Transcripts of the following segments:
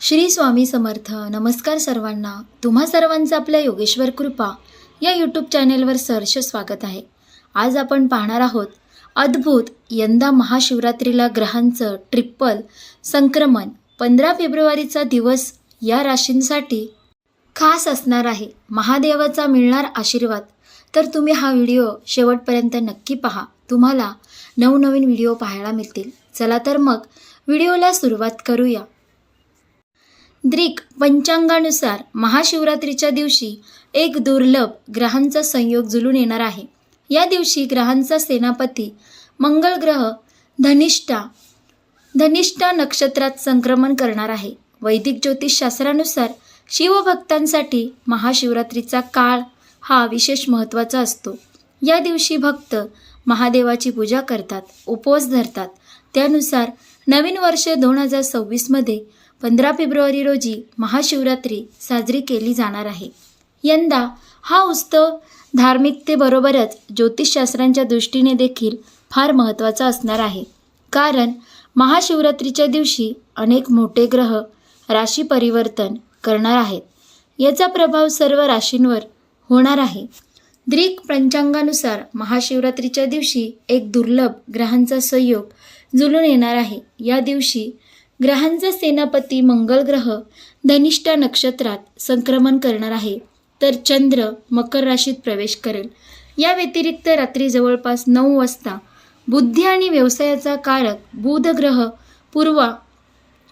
श्री स्वामी समर्थ. नमस्कार सर्वांना. तुम्हा सर्वांचं आपल्या योगेश्वर कृपा या यूट्यूब चॅनेलवर सहर्ष स्वागत आहे. आज आपण पाहणार आहोत अद्भुत यंदा महाशिवरात्रीला ग्रहांचं ट्रिप्पल संक्रमण. पंधरा फेब्रुवारीचा दिवस या राशींसाठी खास असणार आहे. महादेवाचा मिळणार आशीर्वाद. तर तुम्ही हा व्हिडिओ शेवटपर्यंत नक्की पहा. तुम्हाला नवनवीन व्हिडिओ पाहायला मिळतील. चला तर मग व्हिडिओला सुरुवात करूया. द्रिक पंचांगानुसार महाशिवरात्रीच्या दिवशी एक दुर्लभ ग्रहांचा संयोग जुलून येणार आहे. या दिवशी ग्रहांचा सेनापती मंगळ ग्रह धनिष्ठा धनिष्ठा नक्षत्रात संक्रमण करणार आहे. वैदिक ज्योतिषशास्त्रानुसार शिवभक्तांसाठी महाशिवरात्रीचा काळ हा विशेष महत्त्वाचा असतो. या दिवशी भक्त महादेवाची पूजा करतात उपवास धरतात. त्यानुसार नवीन वर्ष दोन हजार सव्वीसमध्ये पंधरा फेब्रुवारी रोजी महाशिवरात्री साजरी केली जाणार आहे. यंदा हा उत्सव धार्मिकतेबरोबरच ज्योतिषशास्त्रांच्या दृष्टीने देखील फार महत्त्वाचा असणार आहे. कारण महाशिवरात्रीच्या दिवशी अनेक मोठे ग्रह राशी परिवर्तन करणार आहेत. याचा प्रभाव सर्व राशींवर होणार आहे. द्रिक पंचांगानुसार महाशिवरात्रीच्या दिवशी एक दुर्लभ ग्रहांचा संयोग जुलून येणार आहे. या दिवशी ग्रहांचा सेनापती मंगल ग्रह धनिष्ठा नक्षत्रात संक्रमण करणार आहे. तर चंद्र मकर राशीत प्रवेश करेल. या व्यतिरिक्त रात्री जवळपास नऊ वाजता बुद्धी आणि व्यवसायाचा कारक बुध ग्रह पूर्वा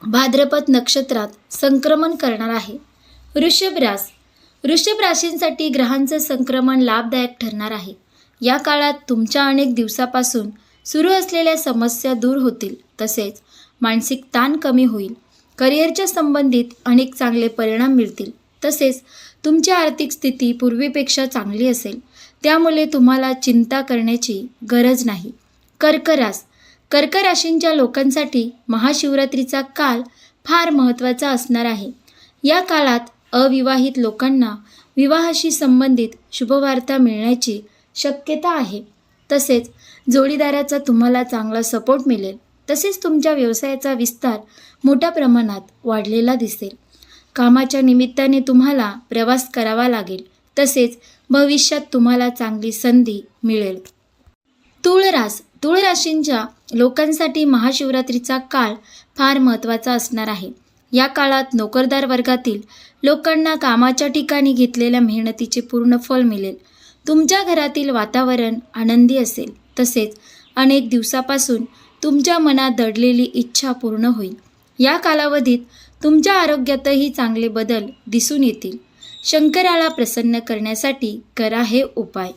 भाद्रपद नक्षत्रात संक्रमण करणार आहे. वृषभ रास वृषभ राशींसाठी ग्रहांचं संक्रमण लाभदायक ठरणार आहे. या काळात तुमच्या अनेक दिवसापासून सुरू असलेल्या समस्या दूर होतील तसेच मानसिक ताण कमी होईल. करिअरच्या संबंधित अनेक चांगले परिणाम मिळतील तसेच तुमची आर्थिक स्थिती पूर्वीपेक्षा चांगली असेल. त्यामुळे तुम्हाला चिंता करण्याची गरज नाही. कर्करास कर्कराशींच्या लोकांसाठी महाशिवरात्रीचा काल फार महत्त्वाचा असणार आहे. या काळात अविवाहित लोकांना विवाहाशी संबंधित शुभवार्ता मिळण्याची शक्यता आहे. तसेच जोडीदाराचा तुम्हाला चांगला सपोर्ट मिळेल. तसेच तुमच्या व्यवसायाचा विस्तार मोठ्या प्रमाणात वाढलेला दिसेल. कामाच्या निमित्ताने तुम्हाला प्रवास करावा लागेल. तसेच भविष्यात तुम्हाला चांगली संधी मिळेल. तुळरास. तुळराशींच्या तुळ राशींच्या लोकांसाठी महाशिवरात्रीचा काळ फार महत्त्वाचा असणार आहे. या काळात नोकरदार वर्गातील लोकांना कामाच्या ठिकाणी घेतलेल्या मेहनतीचे पूर्ण फल मिळेल. तुमच्या घरातील वातावरण आनंदी असेल. तसेच अनेक दिवसापासून तुमच्या मनात दडलेली इच्छा पूर्ण होईल. या कालावधीत तुमच्या आरोग्यातही चांगले बदल दिसून येतील. शंकराला प्रसन्न करण्यासाठी करा हे उपाय.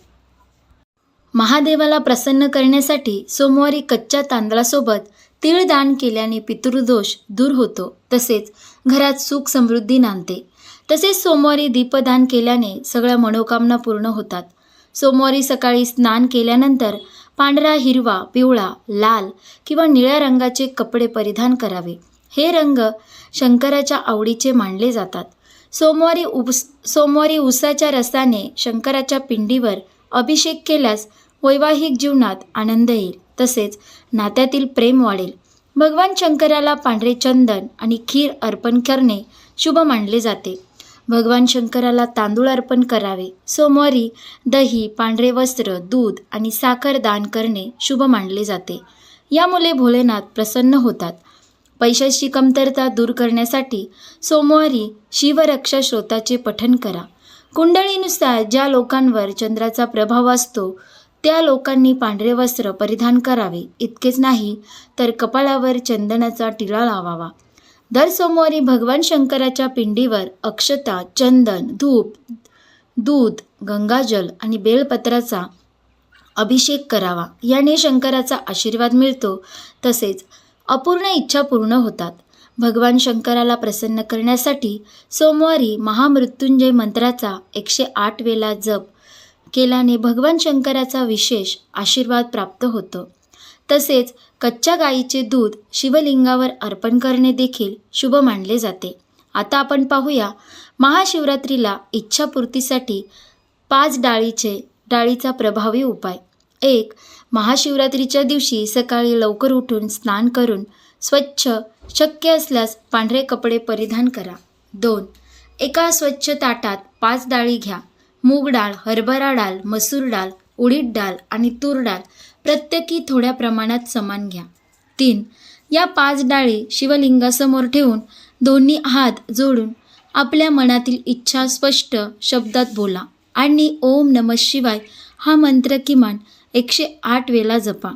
महादेवाला प्रसन्न करण्यासाठी सोमवारी कच्च्या तांदळासोबत तीळ दान केल्याने पितृदोष दूर होतो. तसेच घरात सुख समृद्धी नांदते. तसेच सोमवारी दीपदान केल्याने सगळ्या मनोकामना पूर्ण होतात. सोमवारी सकाळी स्नान केल्यानंतर पांढरा हिरवा पिवळा लाल किंवा निळ्या रंगाचे कपडे परिधान करावे. हे रंग शंकराच्या आवडीचे मानले जातात. सोमवारी उस सोमवारी उसाच्या रसाने शंकराच्या पिंडीवर अभिषेक केल्यास वैवाहिक जीवनात आनंद येईल. तसेच नात्यातील प्रेम वाढेल. भगवान शंकराला पांढरे चंदन आणि खीर अर्पण करणे शुभ मानले जाते. भगवान शंकराला तांदूळ अर्पण करावे. सोमवारी दही पांढरे वस्त्र दूध आणि साखर दान करणे शुभ मानले जाते. यामुळे भोलेनाथ प्रसन्न होतात. पैशाची कमतरता दूर करण्यासाठी सोमवारी शिवरक्षा श्रोताचे पठण करा. कुंडळीनुसार ज्या लोकांवर चंद्राचा प्रभाव असतो त्या लोकांनी पांढरे वस्त्र परिधान करावे. इतकेच नाही तर कपाळावर चंदनाचा टिळा लावावा. दर सोमवारी भगवान शंकराच्या पिंडीवर अक्षता चंदन धूप दूध गंगाजल आणि बेलपत्राचा अभिषेक करावा. याने शंकराचा आशीर्वाद मिळतो. तसेच अपूर्ण इच्छा पूर्ण होतात. भगवान शंकराला प्रसन्न करण्यासाठी सोमवारी महामृत्युंजय मंत्राचा एकशे आठ वेळा जप केल्याने भगवान शंकराचा विशेष आशीर्वाद प्राप्त होतो. तसेच कच्च्या गाईचे दूध शिवलिंगावर अर्पण करणे देखील शुभ मानले जाते. आता आपण पाहूया महाशिवरात्रीला इच्छापूर्तीसाठी पाच डाळीचे डाळीचा प्रभावी उपाय. एक महाशिवरात्रीच्या दिवशी सकाळी लवकर उठून स्नान करून स्वच्छ शक्य असल्यास पांढरे कपडे परिधान करा. दोन एका स्वच्छ ताटात पाच डाळी घ्या. मूग डाळ हरभरा डाळ मसूर डाळ उडीद डाळ आणि तूर डाळ प्रत्येकी थोड्या प्रमाणात समान घ्या. तीन या पाच डाळी शिवलिंगासमोर ठेवून दोन्ही हात जोडून आपल्या मनातील इच्छा स्पष्ट शब्दात बोला आणि ओम नम शिवाय हा मंत्र किमान एकशे आठ वेळा जपा.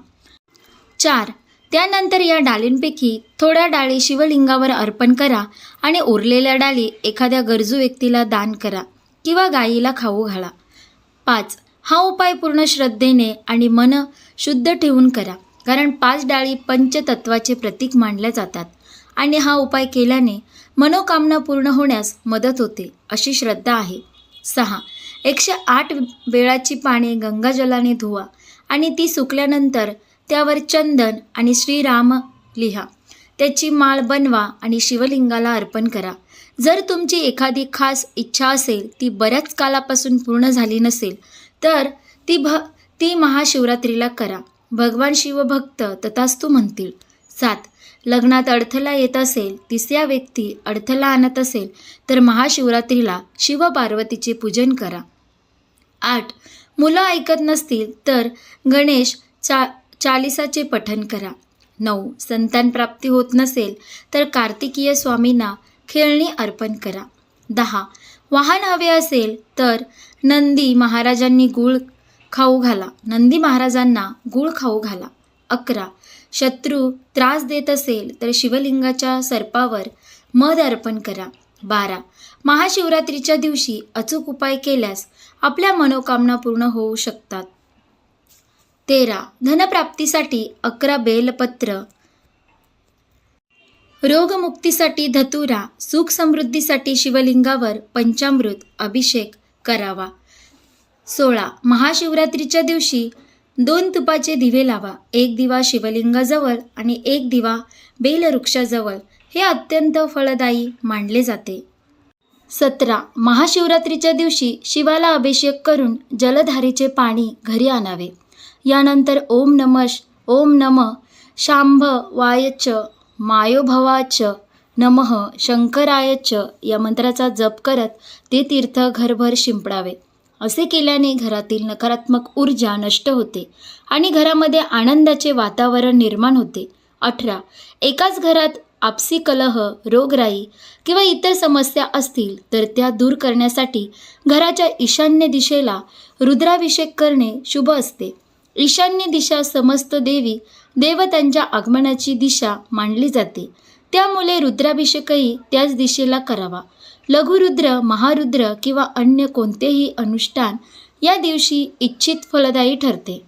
चार त्यानंतर या डाळींपैकी थोड्या डाळी शिवलिंगावर अर्पण करा आणि उरलेल्या डाळी एखाद्या गरजू व्यक्तीला दान करा किंवा गायीला खाऊ घाला. पाच हा उपाय पूर्ण श्रद्धेने आणि मन शुद्ध ठेवून करा. कारण पाच डाळी पंचतत्वाचे प्रतीक मानल्या जातात आणि हा उपाय केल्याने मनोकामना पूर्ण होण्यास मदत होते अशी श्रद्धा आहे. सहा. एकशे आठ वेळाची पाने गंगाजलाने धुवा आणि ती सुकल्यानंतर त्यावर चंदन आणि श्रीराम लिहा. त्याची माळ बनवा आणि शिवलिंगाला अर्पण करा. जर तुमची एखादी खास इच्छा असेल ती बऱ्याच कालापासून पूर्ण झाली नसेल तर ती भ ती महाशिवरात्रीला करा. भगवान शिवभक्त तथास्तू म्हणतील. सात. लग्नात अडथळा येत असेल तिसऱ्या व्यक्ती अडथळा आणत असेल तर महाशिवरात्रीला शिवपार्वतीचे पूजन करा. आठ. मुलं ऐकत नसतील तर गणेश चा चालिसाचे पठन करा. नऊ. संतान प्राप्ती होत नसेल तर कार्तिकीय स्वामींना खेळणी अर्पण करा. दहा. वाहन हवे असेल तर नंदी महाराजांनी गुळ खाऊ घाला. नंदी महाराजांना गुळ खाऊ घाला. अकरा. शत्रू त्रास देत असेल तर शिवलिंगाच्या सर्पावर मध अर्पण करा. बारा. महाशिवरात्रीच्या दिवशी अचूक उपाय केल्यास आपल्या मनोकामना पूर्ण होऊ शकतात. तेरा. धनप्राप्तीसाठी अकरा बेलपत्र रोगमुक्तीसाठी धतुरा सुख समृद्धीसाठी शिवलिंगावर पंचामृत अभिषेक करावा. सोळा महाशिवरात्रीच्या दिवशी दोन तुपाचे दिवे लावा. एक दिवा शिवलिंगाजवळ आणि एक दिवा बेलवृक्षाजवळ. हे अत्यंत फळदायी मानले जाते. सतरा महाशिवरात्रीच्या दिवशी शिवाला अभिषेक करून जलधारीचे पाणी घरी आणावे. यानंतर ओम नमश ओम नम शांभ वायच मायोभवाच नमः शंकरायच या मंत्राचा जप करत ते तीर्थ घरभर शिंपडावे. असे केल्याने घरातील नकारात्मक ऊर्जा नष्ट होते आणि घरामध्ये आनंदाचे वातावरण निर्माण होते. अठरा. एकाच घरात आपसी कलह रोगराई किंवा इतर समस्या असतील तर त्या दूर करण्यासाठी घराच्या ईशान्य दिशेला रुद्राभिषेक करणे शुभ असते. ईशान्य दिशा समस्त देवी देवतांच्या आगमनाची दिशा मानली जाते. त्यामुळे रुद्राभिषेकही त्याच दिशेला करावा. लघुरुद्र महारुद्र किंवा अन्य कोणतेही अनुष्ठान या दिवशी इच्छित फलदायी ठरते.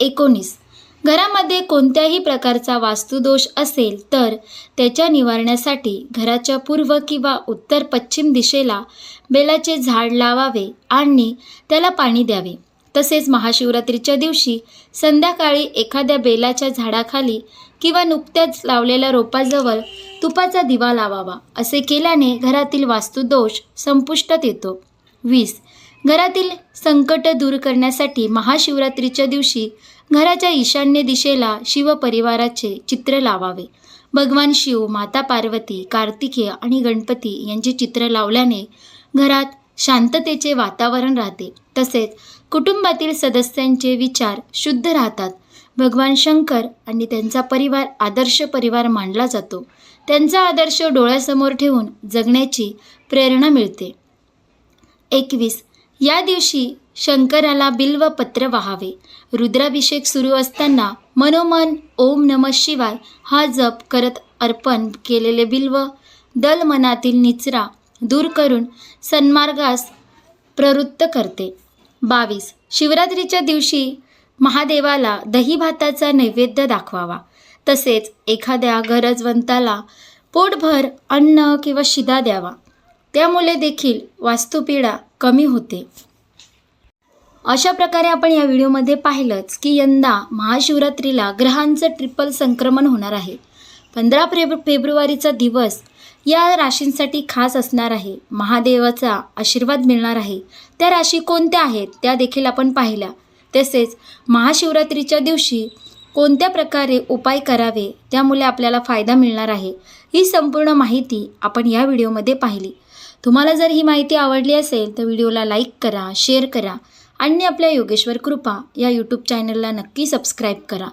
एकोणीस. घरामध्ये कोणत्याही प्रकारचा वास्तुदोष असेल तर त्याच्या निवारण्यासाठी घराच्या पूर्व किंवा उत्तर पश्चिम दिशेला बेलाचे झाड लावावे आणि त्याला पाणी द्यावे. तसेच महाशिवरात्रीच्या दिवशी संध्याकाळी एखाद्या बेलाच्या झाडाखाली किंवा नुकत्याच लावलेल्या रोपाजवळ तुपाचा दिवा लावावा असे केल्याने घरातील वास्तुदोष संपुष्टात येतो. वीस. घरातील संकट दूर करण्यासाठी महाशिवरात्रीच्या दिवशी घराच्या ईशान्य दिशेला शिवपरिवाराचे चित्र लावावे. भगवान शिव माता पार्वती कार्तिकेय आणि गणपती यांचे चित्र लावल्याने घरात शांततेचे वातावरण राहते. तसेच कुटुंबातील सदस्यांचे विचार शुद्ध राहतात. भगवान शंकर आणि त्यांचा परिवार आदर्श परिवार मानला जातो. त्यांचा आदर्श डोळ्यासमोर ठेवून जगण्याची प्रेरणा मिळते. एकवीस. या दिवशी शंकराला बिल्व पत्र वाहावे. रुद्राभिषेक सुरू असताना मनोमन ओम नम शिवाय हा जप करत अर्पण केलेले बिल्व दल मनातील निचरा दूर करून सन्मार्गास प्रवृत्त करते. बावीस. शिवरात्रीच्या दिवशी महादेवाला दही भाताचा नैवेद्य दाखवावा. तसेच एखाद्या गरजवंताला पोटभर अन्न किंवा शिदा द्यावा. त्यामुळे देखील वास्तुपीडा कमी होते. अशा प्रकारे आपण या व्हिडिओमध्ये पाहिलंच की यंदा महाशिवरात्रीला ग्रहांचं ट्रिपल संक्रमण होणार आहे. पंधरा फेब्रु फेब्रुवारीचा दिवस या राशींसाठी खास असणार आहे. महादेवाचा आशीर्वाद मिळणार आहे. त्या राशी कोणत्या आहेत? त्या देखील आपण पाहिल्या. तसेच महाशिवरात्रीच्या दिवशी कोणत्या प्रकारे उपाय करावे? त्यामुळे आपल्याला फायदा मिळणार आहे. ही संपूर्ण माहिती आपण या व्हिडिओमध्ये पाहिली. तुम्हाला जर ही माहिती आवडली असेल तर व्हिडिओला लाईक करा शेअर करा आणि आपल्या योगेश्वर कृपा या यूट्यूब चॅनलला नक्की सबस्क्राईब करा.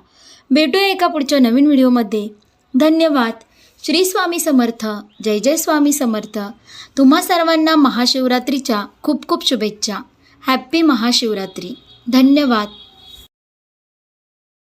भेटूया एका पुढच्या नवीन व्हिडिओमध्ये. धन्यवाद. श्री स्वामी समर्थ जय जय स्वामी समर्थ. तुम्हा सर्वांना महाशिवरात्रीच्या खूप खूप शुभेच्छा. हॅप्पी महाशिवरात्री. धन्यवाद.